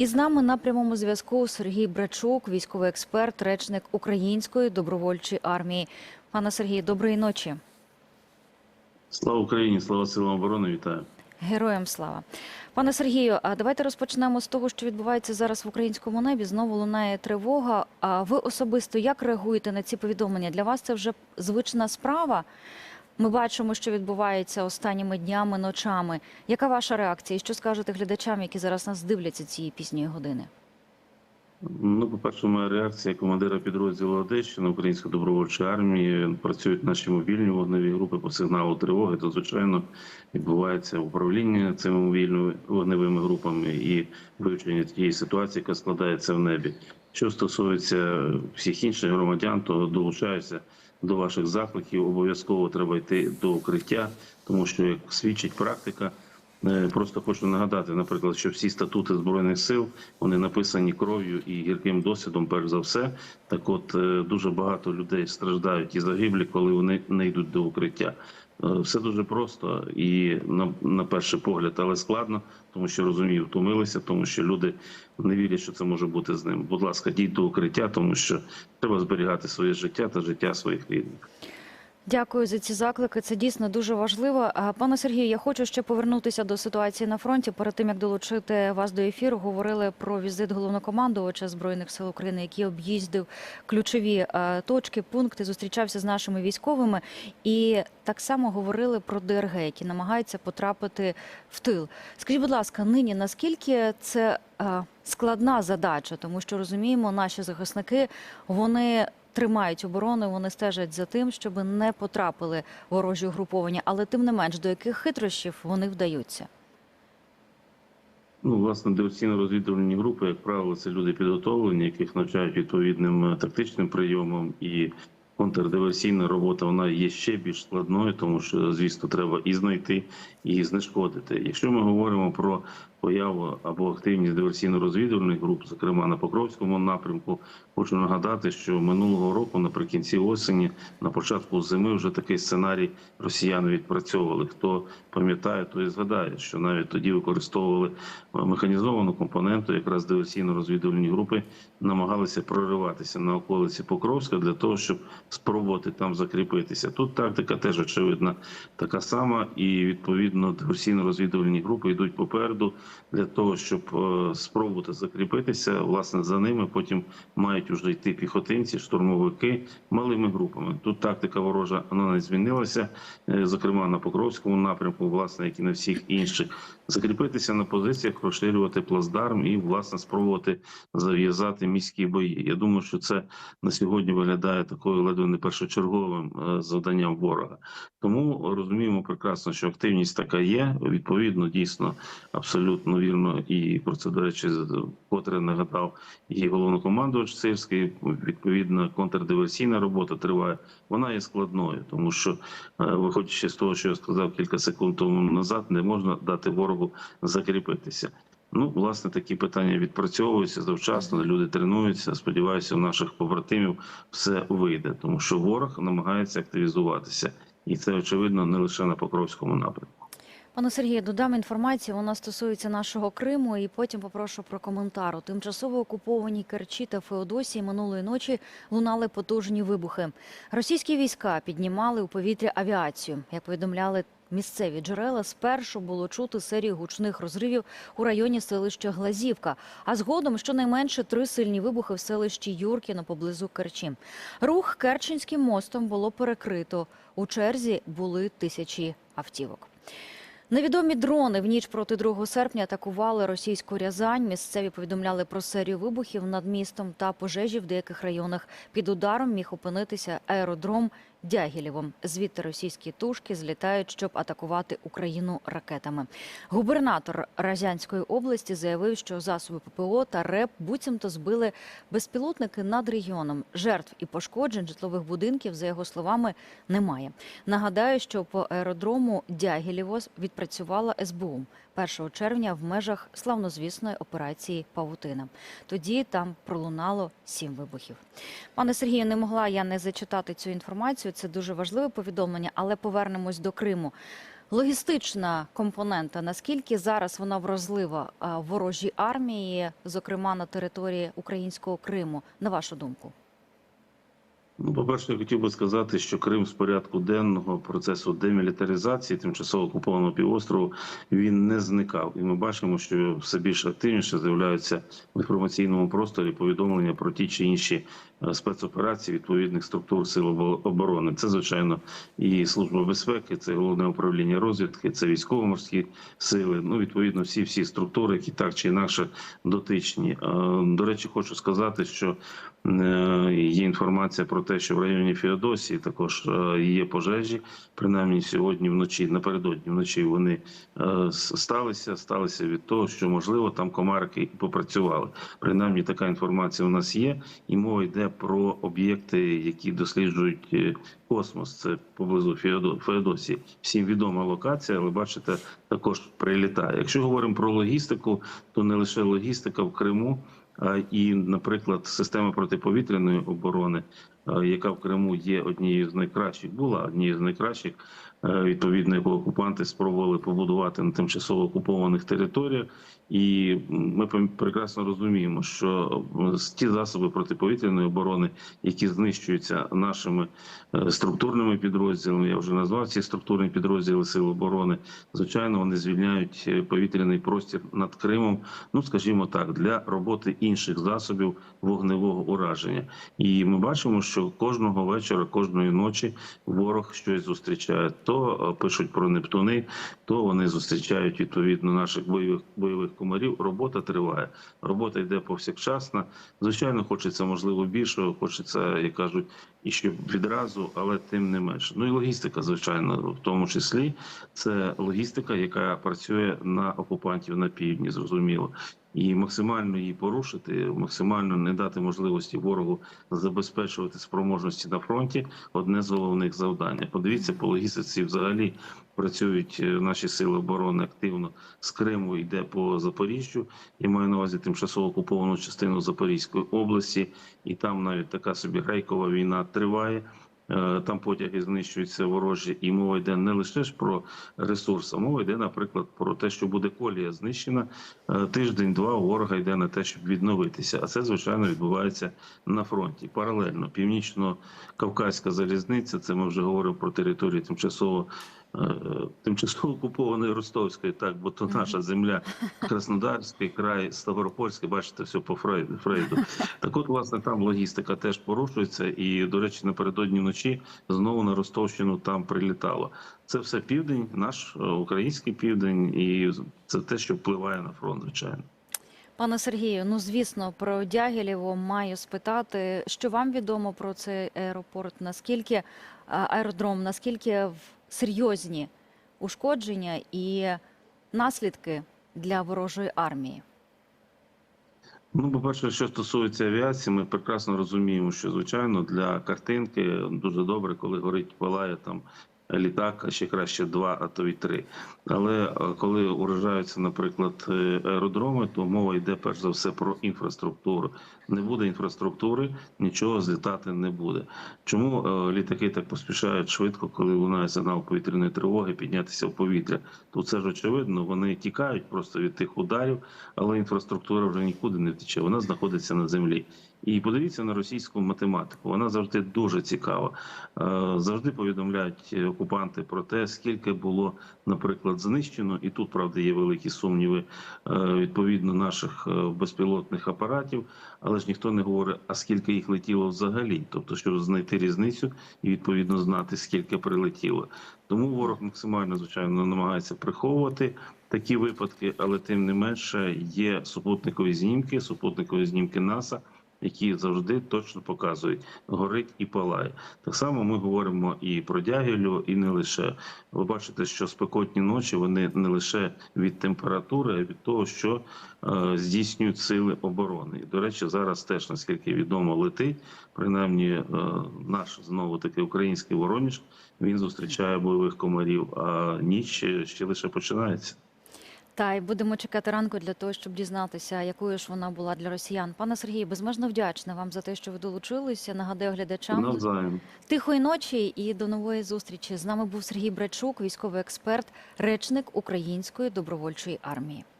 І з нами на прямому зв'язку Сергій Брачук, військовий експерт, речник Української добровольчої армії. Пане Сергію, доброї ночі. Слава Україні, слава силам оборони, вітаю. Героям слава. Пане Сергію, а давайте розпочнемо з того, що відбувається зараз в українському небі. Знову лунає тривога. А ви особисто як реагуєте на ці повідомлення? Для вас це вже звична справа. Ми бачимо, що відбувається останніми днями, ночами. Яка ваша реакція? Що скажете глядачам, які зараз нас дивляться цієї пізньої години? Ну, по-перше, моя реакція командира підрозділу Одещини Української добровольчої армії. Працюють наші мобільні вогневі групи по сигналу тривоги. То звичайно відбувається управління цими мобільними вогневими групами і вивчення тієї ситуації, яка складається в небі. Що стосується всіх інших громадян, то долучаюся до ваших закликів. Обов'язково треба йти до укриття, тому що як свідчить практика. Е, Просто хочу нагадати, наприклад, що всі статути збройних сил вони написані кров'ю і гірким досвідом, перш за все. Так, от е, дуже багато людей страждають і загиблі, коли вони не йдуть до укриття. Е, Все дуже просто і на, на перший погляд, але складно, тому що розумію, втомилися, тому що люди не вірять, що це може бути з ним. Будь ласка, дійте до укриття, тому що треба зберігати своє життя та життя своїх рідних. Дякую за ці заклики. Це дійсно дуже важливо. Пане Сергію, я хочу ще повернутися до ситуації на фронті. Перед тим як долучити вас до ефіру, говорили про візит головнокомандувача збройних сил України, який об'їздив ключові точки, пункти, зустрічався з нашими військовими, і так само говорили про ДРГ, які намагаються потрапити в тил. Скажіть, будь ласка, нині наскільки це складна задача, тому що розуміємо, наші захисники вони тримають оборону, вони стежать за тим, щоб не потрапили ворожі угруповання, але тим не менш до яких хитрощів вони вдаються. Ну, власне, диверсійно-розвідувальні групи, як правило, це люди підготовлені, яких навчають відповідним е, тактичним прийомам. І контрдиверсійна робота вона є ще більш складною, тому що, звісно, треба і знайти, і знешкодити. Якщо ми говоримо про появу або активність диверсійно-розвідувальних груп, зокрема на Покровському напрямку, хочу нагадати, що минулого року, наприкінці осені, на початку зими, вже такий сценарій росіяни відпрацьовували. Хто пам'ятає, той згадає, що навіть тоді використовували механізовану компоненту, якраз диверсійно-розвідувальні групи намагалися прориватися на околиці Покровська для того, щоб спробувати там закріпитися. Тут тактика теж очевидна така сама, і відповідно диверсійно-розвідувальні групи йдуть попереду для того, щоб е, спробувати закріпитися. Власне за ними потім мають уже йти піхотинці, штурмовики малими групами. Тут тактика ворожа вона не змінилася, е, зокрема на Покровському напрямку, власне, як і на всіх інших, закріпитися на позиціях, розширювати плацдарм і власне спробувати зав'язати міські бої. Я думаю, що це на сьогодні виглядає такою ледве не першочерговим е, завданням ворога. Тому розуміємо прекрасно, що активність така є. Відповідно, дійсно абсолютно вірно, і про це до речі, котре нагадав і головнокомандувач Сирський. Відповідно, контрдиверсійна робота триває. Вона є складною, тому що, е, виходячи з того, що я сказав кілька секунд тому назад, не можна дати ворогу закріпитися. Ну, власне, такі питання відпрацьовуються завчасно. Люди тренуються. Сподіваюся, у наших побратимів все вийде, тому що ворог намагається активізуватися, і це очевидно не лише на Покровському напрямку. Пане Сергію, додам інформацію. Вона стосується нашого Криму, і потім попрошу про коментар. У тимчасово окупованій Керчі та Феодосії минулої ночі лунали потужні вибухи. Російські війська піднімали у повітря авіацію. Як повідомляли місцеві джерела, спершу було чути серію гучних розривів у районі селища Глазівка, а згодом щонайменше три сильні вибухи в селищі Юркіно поблизу Керчі. Рух Керченським мостом було перекрито. У черзі були тисячі автівок. Невідомі дрони в ніч проти 2 серпня атакували російську Рязань. Місцеві повідомляли про серію вибухів над містом та пожежі в деяких районах. Під ударом міг опинитися аеродром Дягілєвом. Звідти російські тушки злітають, щоб атакувати Україну ракетами. Губернатор Разянської області заявив, що засоби ППО та РЕП буцімто збили безпілотники над регіоном. Жертв і пошкоджень житлових будинків, за його словами, немає. Нагадаю, що по аеродрому Дягілєво відпрацювала СБУ 1 червня в межах славнозвісної операції Павутина. Тоді там пролунало сім вибухів. Пане Сергію, не могла я не зачитати цю інформацію. Це дуже важливе повідомлення, але повернемось до Криму. Логістична компонента, наскільки зараз вона вразлива ворожій армії, зокрема на території українського Криму, на вашу думку? Ну, по-перше, я хотів би сказати, що Крим з порядку денного процесу демілітаризації тимчасово окупованого півострову він не зникав, і ми бачимо, що все більш активніше з'являються в інформаційному просторі повідомлення про ті чи інші спецоперації відповідних структур сил оборони. Це звичайно і служба безпеки, це головне управління розвідки, це військово-морські сили. Ну відповідно, всі всі структури, які так чи інакше дотичні. Е, До речі, хочу сказати, що Е, Є інформація про те, що в районі Феодосії також е, є пожежі. Принаймні сьогодні вночі, напередодні вночі вони сталися. Сталися від того, що можливо там комарки і попрацювали. Принаймні така інформація у нас є, і мова йде про об'єкти, які досліджують е, космос. Це поблизу Феодосії. Всім відома локація, але бачите, також прилітає. Якщо говоримо про логістику, то не лише логістика в Криму. А І, наприклад, система протиповітряної оборони, е, яка в Криму є однією з найкращих, була однією з найкращих, відповідно, яку окупанти спробували побудувати на тимчасово окупованих територіях. І ми прекрасно розуміємо, що е, ті засоби протиповітряної оборони, які знищуються нашими е, структурними підрозділами, я вже назвав ці структурні підрозділи Сил оборони. Звичайно, вони звільняють е, повітряний простір над Кримом ну скажімо так, для роботи інших засобів вогневого ураження. І ми бачимо, що кожного вечора, кожної ночі ворог щось зустрічає. То пишуть про Нептуни, то вони зустрічають відповідно наших бойових бойових комарів. Робота триває. Робота йде повсякчасна. Звичайно, хочеться можливо більшого, хочеться, як кажуть, і ще відразу, але тим не менше. Ну і логістика, звичайно, в тому числі це логістика, яка працює на окупантів на півдні, зрозуміло. І максимально її порушити, максимально не дати можливості ворогу забезпечувати спроможності на фронті одне з головних завдань. Подивіться, по логістиці взагалі працюють е, наші сили оборони активно з Криму, йде по Запоріжжю. Я маю на увазі тимчасово окуповану частину Запорізької області, і там навіть така собі грейкова війна триває. Е, Там потяги знищуються ворожі, і мова йде не лише ж про ресурс, а мова йде, наприклад, про те, що буде колія знищена Е, тиждень-два. Ворога йде на те, щоб відновитися. А це звичайно відбувається на фронті. Паралельно північно-кавказька залізниця. Це ми вже говоримо про територію тимчасово. Е, Тимчасово окупованої Ростовської, так, бо то наша земля, Краснодарський край, Ставропольський, бачите, все по Фрейду. Фрейду. Так от, власне, там логістика теж порушується, і, до речі, напередодні вночі знову на Ростовщину там прилітало. Це все південь, наш е, український південь, і це те, що впливає на фронт, звичайно. Пане Сергію, ну звісно, про Дягілєво маю спитати, що вам відомо про цей аеропорт, наскільки аеродром, наскільки в- серйозні ушкодження і наслідки для ворожої армії? Ну, по-перше, що стосується авіації, ми прекрасно розуміємо, що звичайно для картинки дуже добре, коли горить палає там літак, ще краще два, а то й три. Але е, коли уражаються, наприклад, е, аеродроми, то мова йде перш за все про інфраструктуру. Не буде інфраструктури, нічого злітати не буде. Чому е, літаки так поспішають швидко, коли лунає сигнал повітряної тривоги, піднятися в повітря? Тут це ж очевидно, вони тікають просто від тих ударів, але інфраструктура вже нікуди не втече. Вона знаходиться на землі. І подивіться на російську математику. Вона завжди дуже цікава. Е, Завжди повідомляють окупанти про те, скільки було, наприклад, знищено, і тут правда є великі сумніви е, відповідно наших е, безпілотних апаратів, але ж ніхто не говорить, а скільки їх летіло взагалі, тобто, щоб знайти різницю і відповідно знати, скільки прилетіло. Тому ворог максимально звичайно намагається приховувати такі випадки, але тим не менше є супутникові знімки, супутникові знімки НАСА. Які завжди точно показують, горить і палає. Так само ми говоримо і про дягілю, і не лише. Ви бачите, що спекотні ночі вони не лише від температури, а від того, що е, здійснюють сили оборони. І, до речі, зараз теж, наскільки відомо, летить. Принаймні, е, наш знову таки український вороніж він зустрічає бойових комарів. А ніч ще, ще лише починається. Та й будемо чекати ранку для того, щоб дізнатися, якою ж вона була для росіян. Пане Сергію, безмежно вдячна вам за те, що ви долучилися. Нагадаю глядачам Навзаєм. тихої ночі і до нової зустрічі. З нами був Сергій Брачук, військовий експерт, речник Української добровольчої армії.